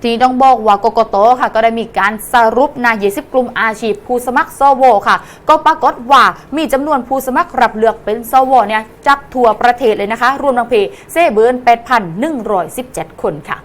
ทีนี้ต้องบอกว่ากกตค่ะ ก็ได้มีการสรุปนาย20 กลุ่มอาชีพผู้สมัครสวค่ะ ก็ปรากฏว่ามีจำนวนผู้สมัครรับเลือกเป็นสวเนี่ยจากทั่วประเทศเลยนะคะ รวมทั้งเพเซเบิร์น8,117 คนค่ะ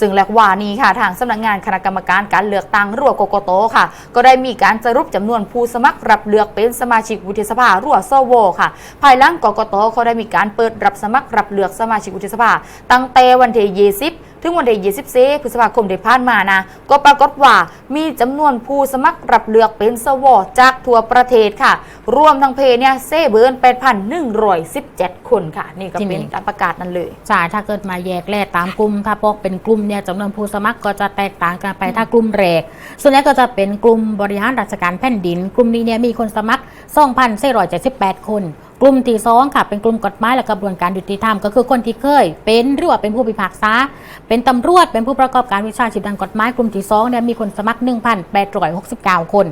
ซึ่งแลกว่านี้ค่ะทางสำนักงานคณะกรรมการการเลือกตั้งรั่วกกตค่ะ ก็ได้มีการสรุปจำนวนผู้สมัครรับเลือกเป็นสมาชิกวุฒิสภารั่วสวค่ะ ภายหลังกกตเขาได้มีการเปิดรับสมัครรับเลือกสมาชิกวุฒิสภา ตั้งแต่วันที่20 ถึงวันที่24พฤษภาคมที่ผ่านมานะ ก็ปรากฏว่ามีจำนวนผู้สมัครรับเลือกเป็นสวจากทั่วประเทศค่ะ รวมทั้งเพเนี่ยเซเบิร์น8,117 คนค่ะ นี่ก็ที่เป็นนี่การประกาศนั้นเลยใช่ถ้าเกิดมาแยกแลกตามกลุ่มถ้าปอกเป็นกลุ่มเนี่ยจำนวนผู้สมัครก็จะแตกต่างกันไปถ้ากลุ่มแรก ส่วนนี้ก็จะเป็นกลุ่มบริหารราชการแผ่นดิน กลุ่มนี้เนี่ยมีคนสมัคร2,478 คน กลุ่มที่สองค่ะเป็นกลุ่มกฎหมายและกระบวนการยุติธรรมก็คือคนที่เคย เป็นหรือว่าเป็นผู้พิพากษา เป็นตำรวจเป็นผู้ประกอบการวิชาชีพด้านกฎหมายกลุ่มที่สองเนี่ยมีคนสมัคร 1,869 คน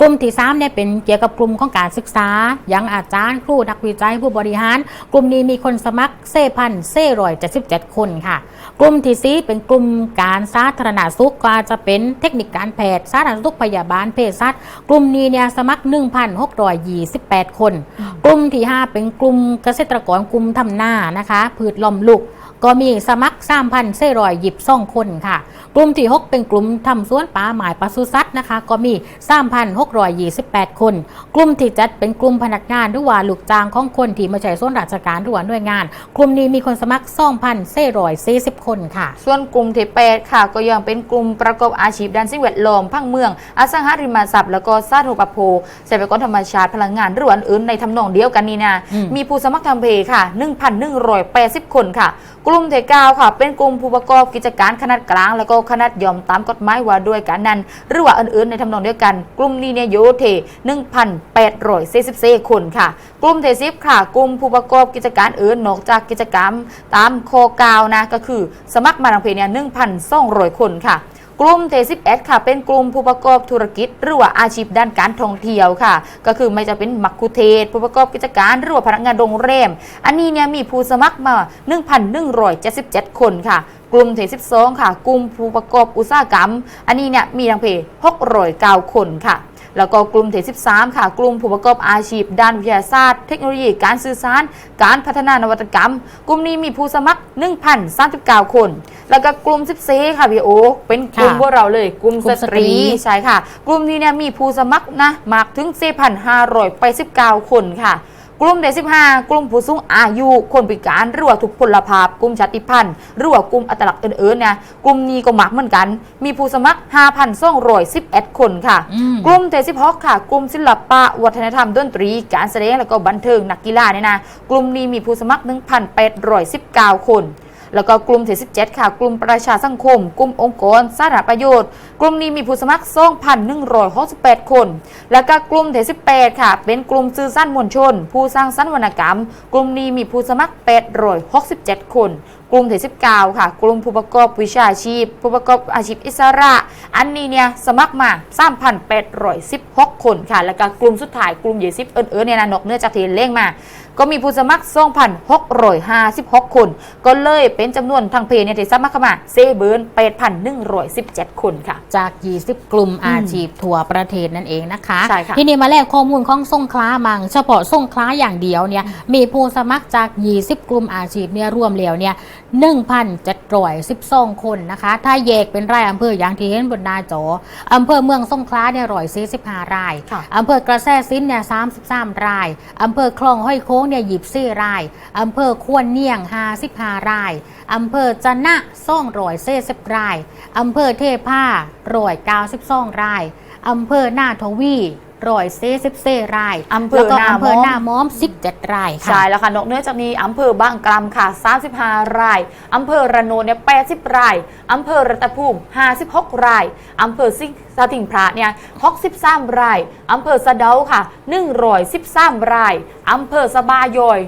กลุ่มที่3เนี่ยเป็นเกี่ยวกับกลุ่มของการศึกษายังอาจารย์ครูนักวิจัยผู้บริหาร กลุ่มนี้มีคนสมัครเซพันเซรอยเจ็ดสิบเจ็ดคนค่ะ กลุ่มที่สี่เป็นกลุ่มการสาธารณสุขก็จะเป็นเทคนิคการแพทย์สาธารณสุขพยาบาลเภสัชกลุ่มนี้เนี่ยสมัคร 1,628 คน กลุ่มที่5 เป็นกลุ่มเกษตรกรกลุ่มทำนานะคะ พืชล้อมลูก ก็มีสมัคร3,000เซรอยหยิบซ่องคนค่ะ กลุ่มที่ 6 เป็นกลุ่มทำสวนป่าหมายปศุสัตว์นะคะ ก็มี3,628คน กลุ่มที่จัดเป็นกลุ่มพนักงานหรือว่าลูกจ้างของคนที่มาใช้ส่วนราชการหรือว่าหน่วยงาน กลุ่มนี้มีคนสมัคร2,000เซรอย40คนค่ะ ส่วนกลุ่มที่8ค่ะ ก็ยังเป็นกลุ่มประกอบอาชีพด้านสิ่งแวดล้อมพังเมือง อสังหาริมทรัพย์แล้วก็สาธารณูปโภคทรัพยากรธรรมชาติพลังงานหรือว่าอื่นในทำนองเดียวกันนี่นะมีผู้สมัครทำเพค่ะ1,180คนค่ะกลุ่มที่9ค่ะ เป็นกลุ่มผู้ประกอบกิจการขนาดกลาง แล้วก็ขนาดย่อมตามกฎหมายว่าด้วยการนั้น หรือว่าอื่นๆในทำนองเดียวกัน กลุ่มนี้เนี่ยโยเท1,844 คนค่ะ กลุ่มเทซิฟค่ะ กลุ่มผู้ประกอบกิจการอื่นนอกจากกิจกรรมตามโคกาวนะก็คือ สมัครมาทางเพจเนี่ย1,200 คนค่ะ กลุ่มเทซิบเอค่ะ เป็นกลุ่มผู้ประกอบธุรกิจหรือว่าอาชีพด้านการท่องเที่ยวค่ะ ก็คือไม่จะเป็นมักคุเทศ ผู้ประกอบกิจการหรือว่าพนักงานโรงแรม อันนี้เนี่ยมีผู้สมัครมา 1,177 คนค่ะกลุ่มเทซิฟ2ค่ะ กลุ่มผู้ประกอบอุตสาหกรรม อันนี้เนี่ยมีทางเพจ609คนค่ะ แล้วก็กลุ่มเท13 ค่ะ กลุ่มผู้ประกอบอาชีพ ด้านวิทยาศาสตร์ เทคโนโลยีการสื่อสาร การพัฒนานวัตกรรม กลุ่มนี้มีผู้สมัคร 1,039 คน แล้วก็กลุ่ม 14 ค่ะพี่โอ เป็นกลุ่มค่ะพวกเราเลย กลุ่มกลุ่มสสตตรีรี ใช่ค่ะ กลุ่มนี้เนี่ยมีผู้สมัครนะมากถึง 4,589 คนค่ะ กลุ่มเด็ก15 กลุ่มผู้สูงอายุ คนพิการหรือว่าทุกพลภาพ กลุ่มชาติพันธุ์หรือว่ากลุ่มอัตลักษณ์อื่นๆเนี่ยกลุ่มนี้ก็มักเหมือนกัน มีผู้สมัคร 5,211 คนค่ะอืมกลุ่มเทสิพอกค่ะ กลุ่มศิลปะ วัฒนธรรมดนตรี การแสดงแล้วก็บันเทิงนักกีฬาเนี่ยนะกลุ่มนี้มีผู้สมัคร 1,819 คน แล้วก็กลุ่มที่17 ค่ะ กลุ่มประชาสังคม กลุ่มองค์กรสาธารณประโยชน์ กลุ่มนี้มีผู้สมัคร2,168 คน แล้วก็กลุ่มที่18 ค่ะ เป็นกลุ่มสื่อสารมวลชน ผู้สร้างสรรค์วรรณกรรม กลุ่มนี้มีผู้สมัคร867 คนกลุ่มที่19 ค่ะ กลุ่มผู้ประกอบวิชาชีพ ผู้ประกอบอาชีพอิสระ อันนี้เนี่ยสมัครมา 3,816 คนค่ะ แล้วก็กลุ่มสุดท้ายกลุ่มยี่สิบเอิญๆเนี่ยนะนกเนื้อจากที่เล่งมา ก็มีผู้สมัคร2,656คนก็เลยเป็นจำนวนทางเพจเนี่ยที่สมัครเข้ามาเซเบิร์น8,117 คนค่ะ จาก 20 กลุ่มอาชีพทั่วประเทศนั่นเองนะคะใช่ค่ะทีนี้มาแลกข้อมูลของสงขลามัง เฉพาะสงขลาอย่างเดียวเนี่ยมีผู้สมัครจาก 20 กลุ่มอาชีพเนี่ยรวมแล้วเนี่ย1,712 คนนะคะ ถ้าแยกเป็นรายอำเภออย่างที่เห็นบนหน้าจออำเภอเมืองสงขลาเนี่ย145รายค่ะอำเภอกระแสซิ้นเนี่ย33รายอำเภอคลองห้อยโค้งงเนี่ยหยิบซี่รายอำเภอควนเนียงหาสิบหารายอำเภอจะนะซ่องรอยเซสิบรายอำเภอเทพารอยเก้าสิบซ่องรายอำเภอหน้าทวี รอยเซสิบเซรายอำเภอแล้วก็หน้าอำเภอม้อมหน้าม้อม 17 รายค่ะ ใช่แล้วค่ะ นอกเหนื้อจากนี้อำเภอบางกลำค่ะ 35 รายอำเภอระโนนเนี่ย80 รายอำเภอรัตภูมิ 56 รายอำเภอซิงสถิงพระเนี่ย63 รายอำเภอสะเดาค่ะ113 รายอำเภอสะบายอย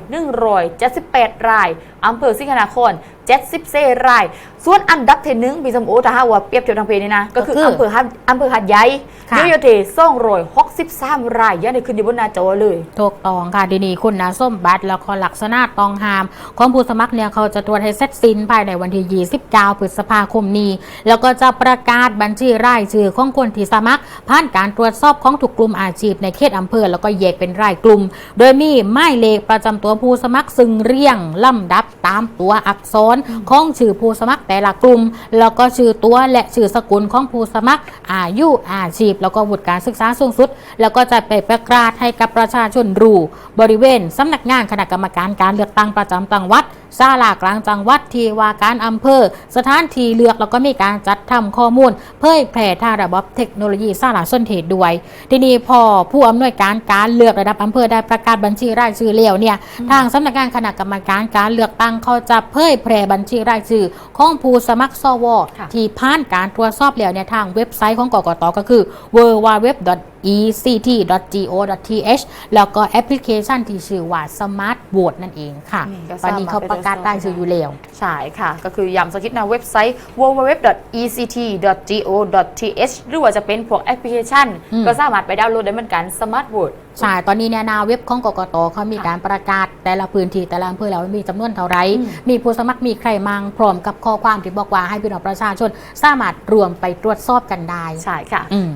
178 ราย อำเภอสิงหนคร70เซราย ส่วนอันดับเทนหนึงพี่สมโอถ้าหากว่าเปรียบเทียบทางเพศนี่นะ ก็คือก็คืออำเภอหัดอำเภอหัดใหญ่ค่ะ เยอะๆเทส่องรอย63รายยังได้ขึ้นอยู่บนหน้าจอเลย ถูกต้องค่ะดีนี่คุณนะส้มบัตรแล้วก็ลักษณะตองหาม ของผู้สมัครเนี่ยเขาจะตรวจให้เสร็จสิ้นภายในวันที่29พฤษภาคมนี้ แล้วก็จะประกาศบัญชีรายชื่อของคนที่สมัคร ผ่านการตรวจสอบของทุกกลุ่มอาชีพในเขตอำเภอ แล้วก็แยกเป็นรายกลุ่ม โดยมีหมายเลขประจำตัวผู้สมัครซึ่งเรียงลำดับตามตัวอักษรของชื่อผู้สมัครแต่ละกลุ่ม แล้วก็ชื่อตัวและชื่อสกุลของผู้สมัครอายุอาชีพ แล้วก็วุฒิการศึกษาสูงสุด แล้วก็จะไปประกาศให้กับประชาชนรู้บริเวณสำนักงานคณะกรรมการการเลือกตั้งประจำจังหวัด ศาลากลางจังหวัดที่ว่าการอำเภอ สถานที่เลือกแล้วก็มีการจัดทำข้อมูล เผยแพร่ทางระบบเทคโนโลยีสารสนเทศด้วย ทีนี้พอผู้อำนวยการการเลือกระดับอำเภอได้ประกาศบัญชีรายชื่อแล้วเนี่ยทางสำนักงานคณะกรรมการการเลือกตั้งเขาจะเผยแพร่บัญชีรายชื่อของผู้สมัครสวที่ผ่านการตรวจสอบแล้วเนี่ยทางเว็บไซต์ของกกตก็คือ w w w ect.go.th แล้วก็แอปพลิเคชันที่ชื่อว่า Smart Vote นั่นเองค่ะอืมก็ตอนนี้เขาประกาศรายชื่ออยู่แล้ว ใช่ค่ะ ก็คือย้ำสกิดนะเว็บไซต์ www.ect.go.th หรือว่าจะเป็นพวกแอปพลิเคชันอืมก็สามารถไปดาวน์โหลดได้เหมือนกัน Smart Board ใช่ ตอนนี้เนี่ยหนาเว็บของกกตเขามีการประกาศแต่ละพื้นที่แต่ละอำเภอแล้วามีจำนวนเท่าไหรอืมมีผู้สมัครมีใครมังพร้อมกับข้อความที่บอกว่าให้พี่น้องประชาชนสามารถรวมไปตรวจสอบกันได้ ใช่ค่ะอืม